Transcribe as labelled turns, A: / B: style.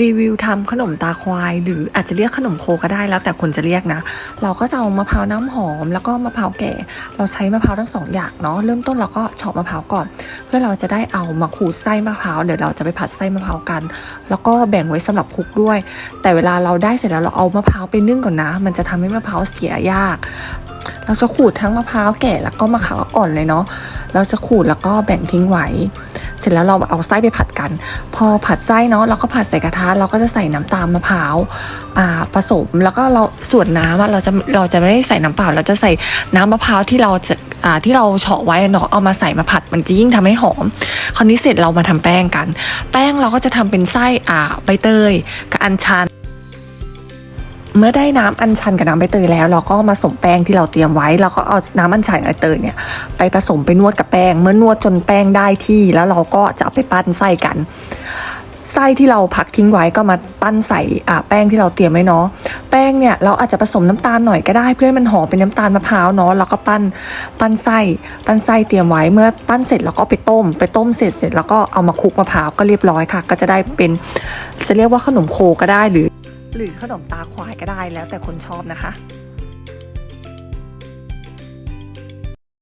A: รีวิวทำขนมตาควาย หรืออาจจะเรียกขนมโคก็ได้แล้วแต่คนจะเรียกนะ เราก็จะเอามะพร้าวน้ำหอม แล้วก็มะพร้าวแก่ เราใช้มะพร้าวทั้งสองอย่างเนาะเริ่มต้นเราก็เฉาะมะพร้าวก่อน เพื่อเราจะได้เอามาขูดไส้มะพร้าวเดี๋ยวเราจะไปผัดไส้มะพร้าวกัน แล้วก็แบ่งไว้สำหรับคลุกด้วย แต่เวลาเราได้เสร็จแล้วเราเอามะพร้าวไปนึ่งก่อนนะ มันจะทำให้มะพร้าวเสียยาก เราจะขูดทั้งมะพร้าวแก่แล้วก็มะพร้าวอ่อนเลยเนาะเราจะขูดแล้วก็แบ่งทิ้งไว้ เสร็จแล้วเราเอาไส้ไปผัดกัน พอผัดไส้เนาะเราก็ผัดใส่กระทะเราก็จะใส่น้ำตาลมะพร้าวผสมแล้วก็เราส่วนน้ำเราจะเราจะไม่ได้ใส่น้ำเปล่า เราจะใส่น้ำมะพร้าวที่เราจะที่เราเฉาะไว้เนาะเอามาใส่มาผัดมันจะยิ่งทำให้หอม คราวนี้เสร็จเรามาทำแป้งกัน แป้งเราก็จะทำเป็นไส้อ่าใบเตยกับอัญชัน เมื่อได้น้ำอัญชันกับน้ำใบเตยแล้ว เราก็มาผสมแป้งที่เราเตรียมไว้เราก็เอาน้ำอัญชันกับใบเตยเนี่ยไปผสมไปนวดกับแป้ง เมื่อนวดจนแป้งได้ที่แล้วเราก็จะไปปั้นไส้กันไส้ที่เราพักทิ้งไว้ก็มาปั้นใส่อ่าแป้งที่เราเตรียมไว้เนาะแป้งเนี่ยเราอาจจะผสมน้ำตาลหน่อยก็ได้ เพื่อให้มันหอมเป็นน้ำตาลมะพร้าวเนาะแล้วก็ปั้นปั้นไส้ปั้นไส้เตรียมไว้เมื่อปั้นเสร็จเราก็ไปต้ม ไปต้มเสร็จเสร็จแล้วก็เอามาคลุกมะพร้าวก็เรียบร้อยค่ะ ก็จะได้เป็นจะเรียกว่าขนมโคก็ได้หรือ รือขนมตาควายก็ได้แล้วแต่คนชอบนะคะ